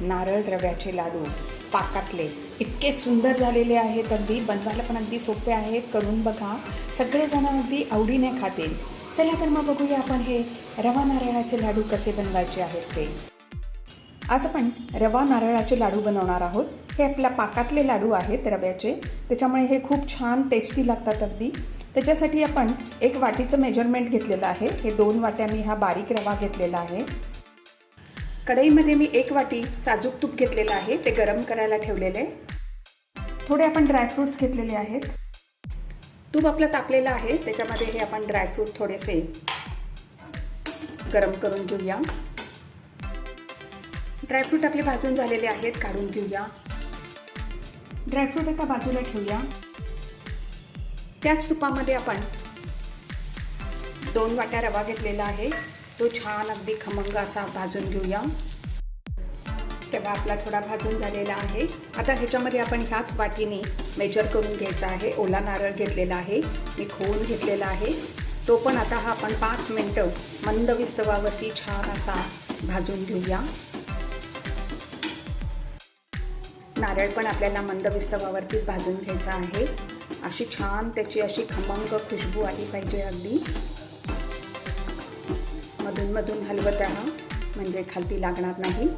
नारळ रव्याचे लाडू पाकातले. इतके सुंदर झालेले आहेत अगदी. बनवायला पण अगदी सोपे आहेत करून बघा. सगळेजण अगदी आवडीने खातील. चला तर मग बघूया आपण हे रवा नारळाचे लाडू कसे बनवायचे आहेत ते. आज आपण रवा नारळाचे लाडू बनवणार आहोत. हे आपल्या पाकातले लाडू आहेत रव्याचे. त्याच्यामुळे हे खूप छान टेस्टी लागतात अगदी. त्याच्यासाठी आपण एक वाटीचं मेजरमेंट घेतलेलं आहे. हे दोन वाट्या मी हा बारीक रवा घेतलेला आहे. कढईमध्ये मी एक वाटी साजूक तूप घेतलेलं आहे ते गरम करायला ठेवलेले थोडे आपण ड्रायफ्रूट्स घेतलेले आहेत. तूप आपलं तापलेलं आहे त्याच्यामध्ये हे आपण ड्रायफ्रूट थोडेसे गरम करून घेऊया. ड्रायफ्रूट आपले भाजून झालेले आहेत काढून घेऊया. ड्रायफ्रूट एका बाजूला ठेवूया. त्याच तुपामध्ये आपण दोन वाट्या रवा घेतलेला आहे. तो छान अगदी खमंग असा भाजून घेऊया. तेव्हा आपला थोडा भाजून झालेला आहे. आता ह्याच्यामध्ये आपण ह्याच वाटीने मेजर करून घ्यायचा आहे. ओला नारळ घेतलेला आहे. मी खोवून घेतलेला आहे. तो पण आता हा आपण पाच मिनटं मंद विस्तवावरती छान असा भाजून घेऊया. नारळ पण आपल्याला मंद विस्तवावरतीच भाजून घ्यायचा आहे. अशी छान त्याची अशी खमंग खुशबू आली पाहिजे अगदी. मधून मधून हलवत राहा. म्हणजे खालती लागणार नाही.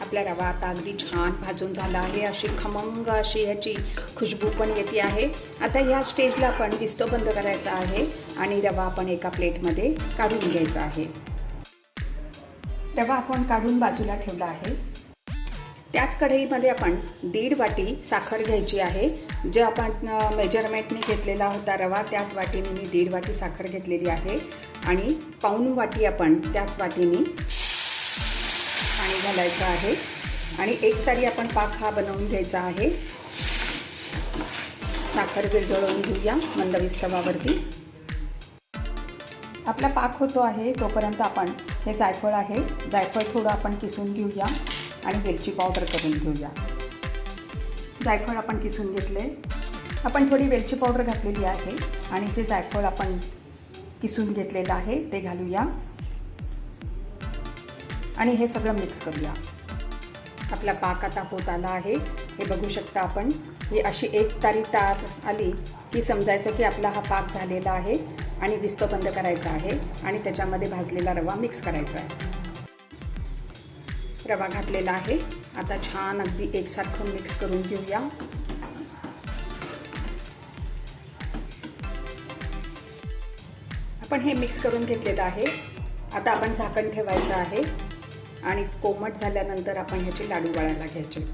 आपला रवा आता अगदी छान भाजून झाला आहे. अशी खमंग अशी ह्याची खुशबू पण येते आहे. आता ह्या स्टेजला आपण दिसतो बंद करायचा आहे. आणि रवा आपण एका प्लेटमध्ये काढून घ्यायचा आहे. रवा आपण काढून बाजूला ठेवला आहे. त्याच कढईमध्ये आपण दीड वाटी साखर घ्यायची आहे. जे आपण मेजरमेंटने घेतलेला होता रवा त्याच वाटीने मी दीड वाटी साखर घेतलेली आहे. आणि पाऊन वाटी आपण त्याच वाटीने पाणी घालायचं आहे. आणि एक तारी आपण पाक हा बनवून घ्यायचा आहे. साखर विरघळवून घेऊया मंद विस्तवावरती आपला पाक होतो आहे तोपर्यंत आपण हे जायफळ आहे जायफळ थोडं आपण किसून घेऊया आणि वेलची पावडर करून घेऊया. जायफळ आपण किसून घेतले. आपण थोडी वेलची पावडर घातलेली आहे आणि जे जायफळ आपण किसून घेतलेलं आहे ते घालूया. आणि हे सगळं मिक्स करूया. आपला पाक आता होत आला आहे. हे बघू शकता आपण. ही अशी एक तारी तार आली की समजायचं की आपला हा पाक झालेला आहे आणि विस्त बंद करायचा आहे आणि त्याच्यामध्ये भाजलेला रवा मिक्स करायचा आहे. रवा घातलेला आहे. आता छान अगदी एकसारखं मिक्स करून घेऊया. पण हे मिक्स करून घेतलेलं आहे. आता आपण झाकण ठेवायचं आहे. आणि कोमट झाल्यानंतर आपण ह्याचे लाडू वळायला घ्यायचे.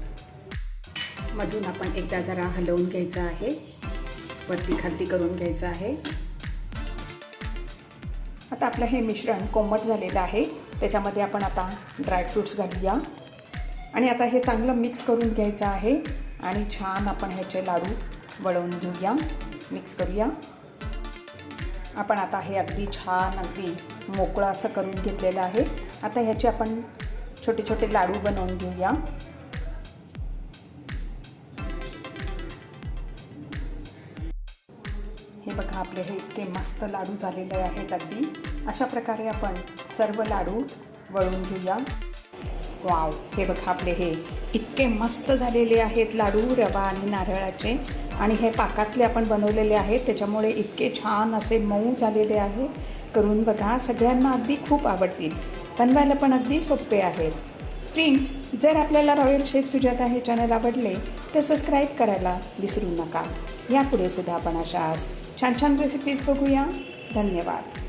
मधून आपण एकदा जरा हलवून घ्यायचं आहे. वरती खालती करून घ्यायचं आहे. आता आपलं हे मिश्रण कोमट झालेलं आहे. त्याच्यामध्ये आपण आता ड्रायफ्रूट्स घालूया. आणि आता हे चांगलं मिक्स करून घ्यायचं आहे. आणि छान आपण ह्याचे लाडू वळवून घेऊया. मिक्स करूया. आपण आता हे अगदी छान अगदी मोकळं असं करून घेतलेलं आहे. आता ह्याचे आपण छोटे छोटे लाडू बनवून घेऊया. हे बघा आपले हे इतके मस्त लाडू झालेले आहेत अगदी. अशा प्रकारे आपण सर्व लाडू वळून घेऊया. वाव हे बघा आपले हे इतके मस्त झालेले आहेत लाडू रवा आणि नारळाचे. आणि हे पाकातले आपण बनवलेले आहेत त्याच्यामुळे इतके छान असे मऊ झालेले आहे. करून बघा सगळ्यांना अगदी खूप आवडतील. बनवायला पण अगदी सोपे आहेत. फ्रेंड्स जर आपल्याला रॉयल शेफ सुजाता हे चॅनल आवडले तर सबस्क्राईब करायला विसरू नका. यापुढे सुद्धा आपण अशा छान छान रेसिपीज बघूया. धन्यवाद.